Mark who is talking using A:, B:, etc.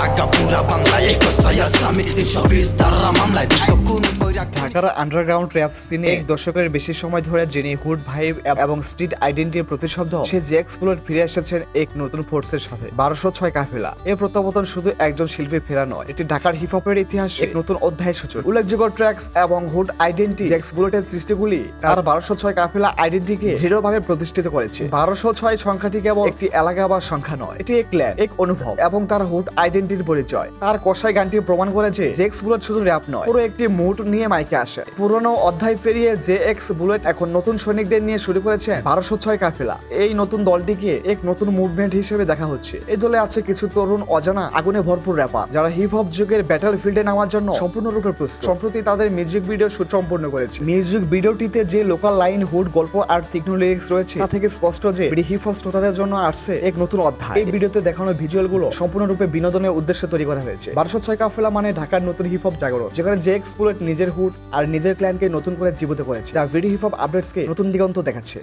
A: লাগা পুরা বাংলায় এই কসাই আসামি বিশ ধারা মামলায় বৈরাগ
B: ঢাকার আন্ডারগ্রাউন্ড র্যাপ সিনে এক দশকের বেশি সময় ধরে যিনি হুড ভাইব এবং স্ট্রিট আইডেন্টিটির প্রতিশব্দ সে যে এক্সপ্লোর ফিরে এসেছেন এক নতুন ফোর্সের সাথে বারোশো ছয় কাফেলা। এই প্রত্যাবর্তন শুধু একজন শিল্পীর ফেরা নয় এটি ঢাকার হিপ হপের ইতিহাসে এক নতুন অধ্যায় সূচক। উল্লেখযোগ্য ট্র্যাক্স এবং হুড আইডেন্টি এক্সপ্লোরেটেড সৃষ্টিগুলি তার বারোশো ছয় কাফেলা আইডেন্টিকে দৃঢ়ভাবে প্রতিষ্ঠিত করেছে। বারোশো ছয় সংখ্যাটি কেবল একটি এলাকা বা সংখ্যা নয় এটি এক ক্ল্যান এক অনুভব এবং তার হুড আইডেন্টিটির পরিচয়। তার কষাই গানটি প্রমাণ করেছে যে এক্স বুলেট শুধু র্যাপ নয় পুরো একটি মুড নিয়ে মাইকে আসে। পুরনো অধ্যায় পেরিয়ে যে এক্স বুলেট এখন নতুন সৈনিকদের নিয়ে শুরু করেছে বারোশো ছয় কাফেলা। এই নতুন দলটিকে এক নতুন মুভমেন্ট হিসেবে দেখা হচ্ছে। এই দলে আছে কিছু তরুণ, অজানা, আগুনে ভরপুর র্যাপার যারা হিপ হপ যুগের ব্যাটল ফিল্ডে নামার জন্য সম্পূর্ণরূপে প্রস্তুত। সম্প্রতি তাদের মিউজিক ভিডিও শুট সম্পূর্ণ করেছে। মিউজিক ভিডিওটিতে যে লোকাল লাইন হুড গল্প আর তীক্ষ্ণ লিরিক্স রয়েছে, তা থেকে স্পষ্ট যে হিপ হপ শ্রোতাদের জন্য আসছে এক নতুন অধ্যায়। এই ভিডিওতে দেখানো ভিজুয়ালগুলো সম্পূর্ণরূপে বিনোদনের উদ্দেশ্যে তৈরি করা হয়েছে। বারোশো ছয় কাফেলা মানে ঢাকার নতুন হিপ হপ জাগরণ, যেখানে যে এক্সপ্লোরেট নিজের হুড আর নিজের ক্ল্যানকে নতুন করে জীবিত করেছে, যা ভিডিও হিপ হপ আপডেটসকে নতুন দিগন্ত দেখাচ্ছে।